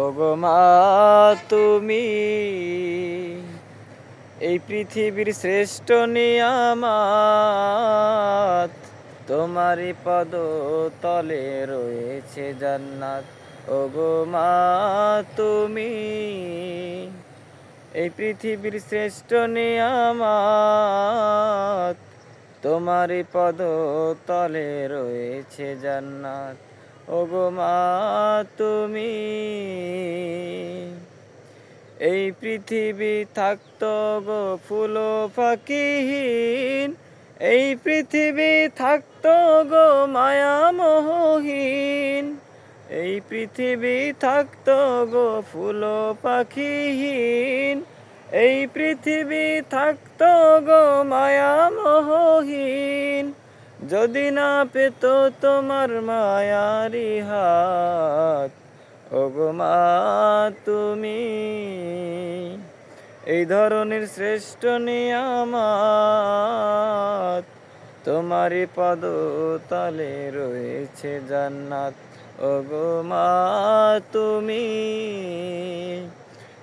ওগো মা, তুমি এই পৃথিবীর শ্রেষ্ঠ নিয়ামাত। তোমারই পদ তলে রয়েছে জান্নাত। ওগো মা, তুমি এই পৃথিবীর শ্রেষ্ঠ নিয়ামাত। তোমারই পদ তলে রয়েছে জান্নাত। ওগো মা, তুমি এই পৃথিবী থাকত গো ফুল ফাকিহীন। এই পৃথিবী থাকত গো মায়া মোহহীন। এই পৃথিবী থাকত গো ফুল পাখিহীন এই পৃথিবী থাকত গো মায়া মোহহীন। যদি না পেত তোমার মায়ারি হাত ওগো মা, তুমি। এই ধরনের শ্রেষ্ঠ নিয়ামাত তোমারই পদ তলে রয়েছে জান্নাত। ওগো মা, তুমি।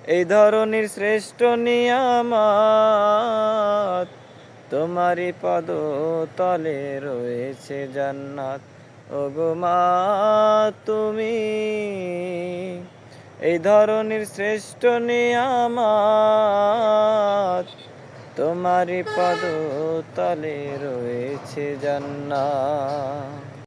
এই ধরনের শ্রেষ্ঠ নিয়ামাত তোমারই পদ তলে রয়েছে জান্নাত। মা, তুমি। এই ধরনের শ্রেষ্ঠ নিয়ামাত তোমারই পদ তলে রয়েছে জান্নাত।